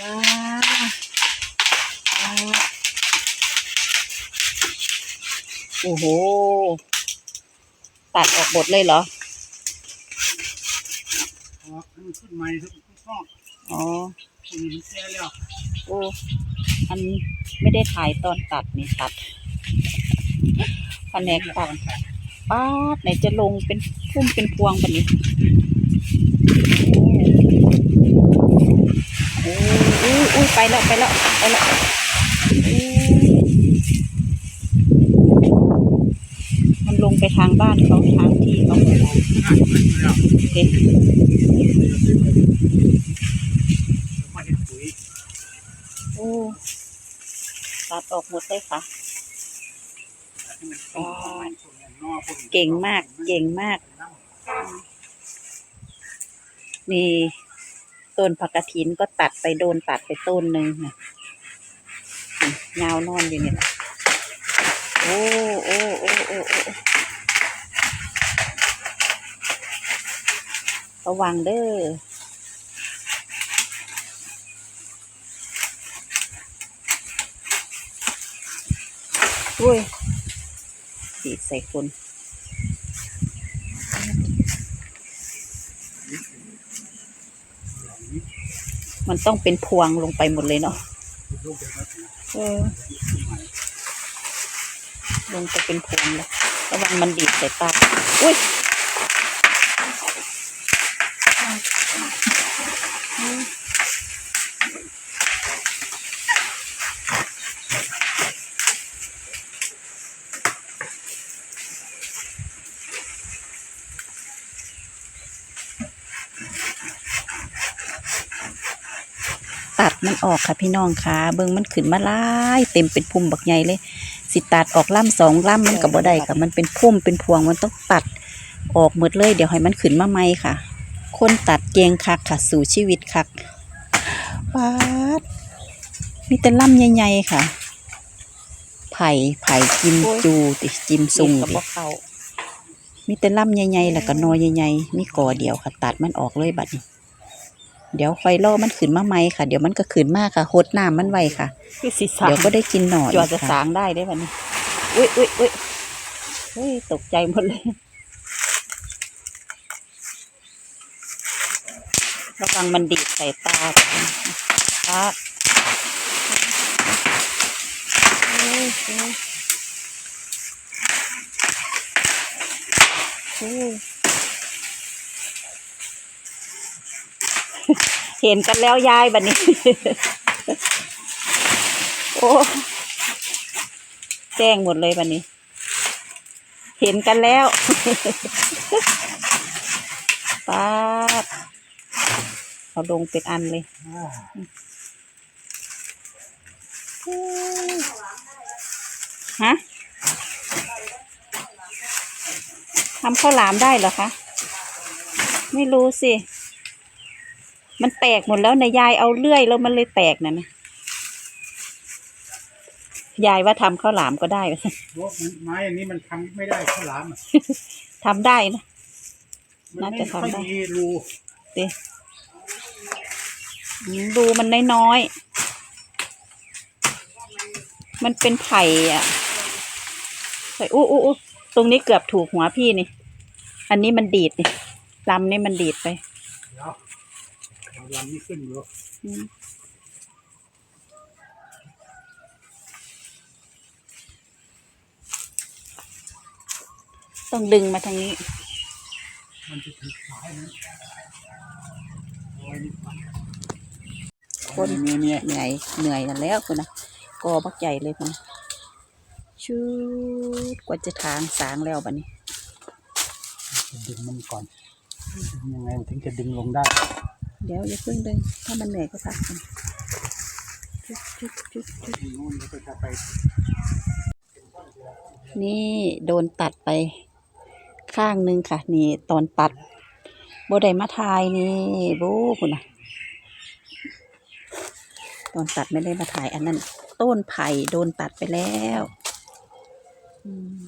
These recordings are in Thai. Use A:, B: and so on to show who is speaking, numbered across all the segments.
A: ว้าวโอ้โห ตัดออกหมดเลยเหรอ
B: อ๋อมันขึ้นใหม่ทุกช่อง
A: อ๋อ
B: คุณเห็นแค่แล้ว
A: โอ้ อันไม่ได้ถ่ายตอนตัดนี่ตัดแผนกตัดป้าดไหนจะลงเป็นพุ่มเป็นพวงแบบนี้โอ้อุ้ยอุ้ย ไปแล้วไปแล้วไปแล้วมันลงไปทางบ้านเขาทางที่เขา
B: อะขึ้นแล้ว
A: เด็กโอ้ตัดออกหมดเลยค่ะ
B: เก่
A: งมาก เก่งมาก นี่ ต้นผักกระถินก็ตัดไปโดนตัดไปต้นหนึ่งนะยาวนอนอยู่เนี่แหละโอ้โอ้โอ้โอ้โอ้ระวังเด้ออุ้ยดีใส่คน มันต้องเป็นพวงลงไปหมดเลยเนาะ
B: ลูกเด็กแล้วนะ
A: เออลงไปเป็นพวงเลยระวังมันดีดใส่ตาอุ้ย ตัดมันออกค่ะพี่น้องค่ะ เบิ่งมันขึ้นมาหลายเต็มเป็นพุ่มบักใหญ่เลย สิตัดออกล่ำสองล่ำมันก็บ่ได้ค่ะ มันเป็นพุ่มเป็นพวงมันต้องตัดออกหมดเลย เดี๋ยวให้มันขึ้นมาใหม่ค่ะ คนตัดเกงคักค่ะ สู่ชีวิตคักปาดมีแต่ล่ำใหญ่ๆค่ะ ไผ่ไผ่จิมจูติจิมซุงติมีแต่ล่ำใหญ่ๆแล้วก็นอใหญ่ๆมีกอเดียวค่ะ ตัดมันออกเลยบัดนี้ เดี๋ยวไฟล่อมันขึ้นมาใหม่ค่ะ เดี๋ยวมันก็ขึ้นมากค่ะหดน้ำมันไว้ค่ะ
C: คือสีสา
A: เดี๋ยวก็ได้กินหน่อ
C: จอจะ
A: ค่ะ
C: สางได้ได้วันนี้
A: อุ้ยอุ้ยอุ้ยเฮ้ยตกใจหมดเลย ระวังมันดีดใส่ตาตาเฮ้ เห็นกันแล้วยายบัดนี้ โอ้แจ้งหมดเลยวันนี้ เห็นกันแล้วป๊าเอาลงเป็นอันเลยฮะทำข้าวหลามได้เหรอคะ ไม่รู้สิ มันแตกหมดแล้วนะยายเอาเลื่อยแล้วมันเลยแตกนะนะยายว่าทำข้าวหลามก็ได้
B: เพราะมันไม้อันนี้มันทำไม่ได้ข้าวหลามอะ
A: ทำได้นะ
B: มัน
A: น่า
B: ไม่
A: จะ
B: ค่อย
A: ทำได้
B: มีรู
A: ดิอืมดูมันน้อยๆ มันเป็นไผ่อะไผ่อู้อู้อู้ตรงนี้เกือบถูกหัวพี่นี่ อันนี้มันดีดนี่ลำนี่มันดีดไป
B: เดี๋ยวเอา ลำนี้ขึ้นอยู่
A: อืมต้องดึงมาทางนี้
B: มันจะถึงสายนะเอาไว้นี่ก่อน
A: คน
B: เนี่ยเนี่ย
A: เหนื่อยเหนื่อยกันแล้วคุณนะกอบักใหญ่เลยคุณนะชูดกว่าจะทางสางแล้วบัดนี้
B: ดึงมันก่อนดึงยังไงมันถึงจะดึงลงได้
A: เดี๋ยวอย่าเพิ่งดึง ถ้ามันเหนื่อยก็พักกันจุ๊บจุ๊บจุ๊บจุ๊บ
B: นี่
A: โดนตัดไป ข้างหนึงค่ะ นี่ตอนตัดโบได้มาทายนี่โบคุณนะตอนตัดไม่ได้มาถ่ายอันนั้น ต้นไผ่โดนตัดไปแล้ว อืม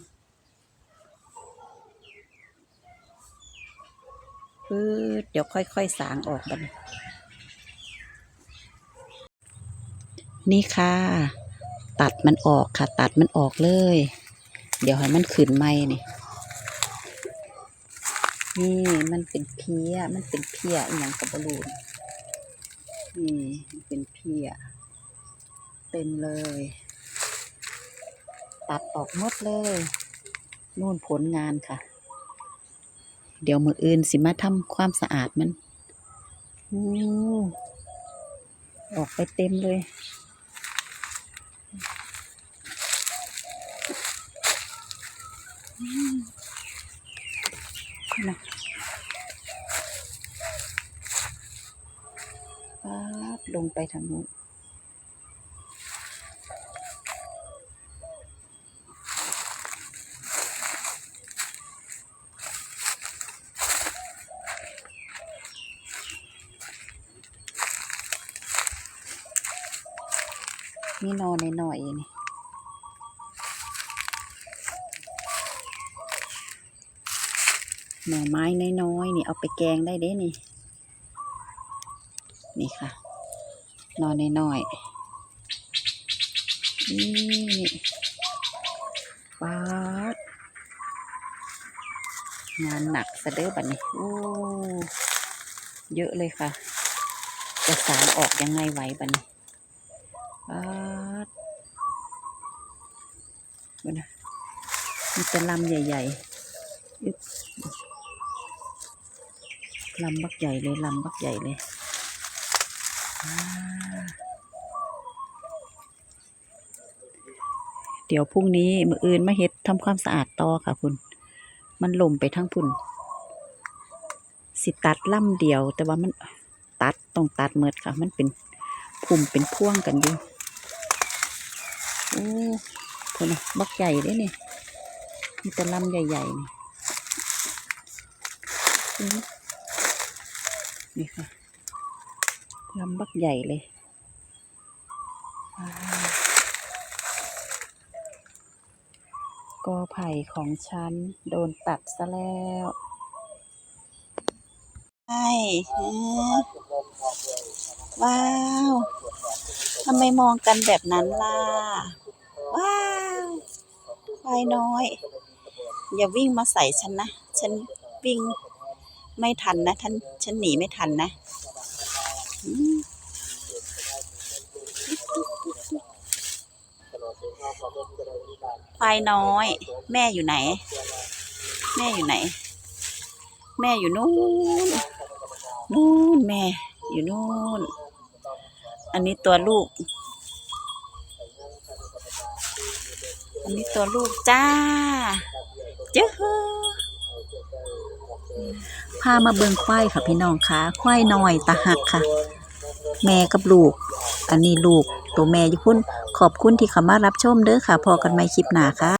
A: ปื๊ดเดี๋ยวค่อยๆ สางออกบันนี่ค่ะ ตัดมันออกค่ะ ตัดมันออกเลย เดี๋ยวให้มันขึ้นไหมนี่นี่มันเป็นเพี้ย มันเป็นเพี้ยอย่างกับบอลูนนี่มันเป็นเพี้ย เต็มเลย ตัดออกหมดเลย นู่นผลงานค่ะ เดี๋ยวมืออื่นสิมาทำความสะอาดมันอู้ออกไปเต็มเลย นะป๊าบลงไปทางนู้น นี่นอนหน่อยๆนี่หน่อไม้น้อยๆนี่เอาไปแกงได้เด้นี่ นี่ค่ะนอนน้อยๆนี่ป๊าดงานหนักซะเด้อบัดนี้โอ้เยอะเลยค่ะ จะสารออกยังไงไหวบัดนี้ป๊าดบัดนะ มีแต่ลำใหญ่ๆลำบักใหญ่เลยลำบักใหญ่เลยเดี๋ยวพรุ่งนี้มืออื่นมาเฮ็ดทำความสะอาดต่อค่ะคุณ มันลมไปทั้งพุ่น สิตัดล่ำเดียว แต่ว่ามันตัดต้องตัดเมิดค่ะ มันเป็นพุ่มเป็นพ่วงกันอยู่โอ้พุ่นนะบักใหญ่เด้นี่ย มีแต่ลำใหญ่ๆ นี่นี่ค่ะลำบักใหญ่เลยกอไผ่ของฉัน โดนตัดซะแล้วใช่ฮะว้าว ทำไมมองกันแบบนั้นล่ะ ว้าวควายน้อย อย่าวิ่งมาใส่ฉันนะ ฉันวิ่งไม่ทันนะท่านฉันหนีไม่ทันนะควายน้อย แม่อยู่ไหน แม่อยู่ไหน แม่อยู่นู่นนู่นแม่ อยู่นู่น อันนี้ตัวลูก อันนี้ตัวลูกจ้า เจ้าพามาเบิงควายค่ะพี่น้องค่ะควายน้อยตาหักค่ะ แม่กับลูก อันนี้ลูกตัวแม่อยู่พุ่นขอบคุณที่เข้ามารับชมเด้อค่ะพอกันใหม่คลิปหน้าค่ะ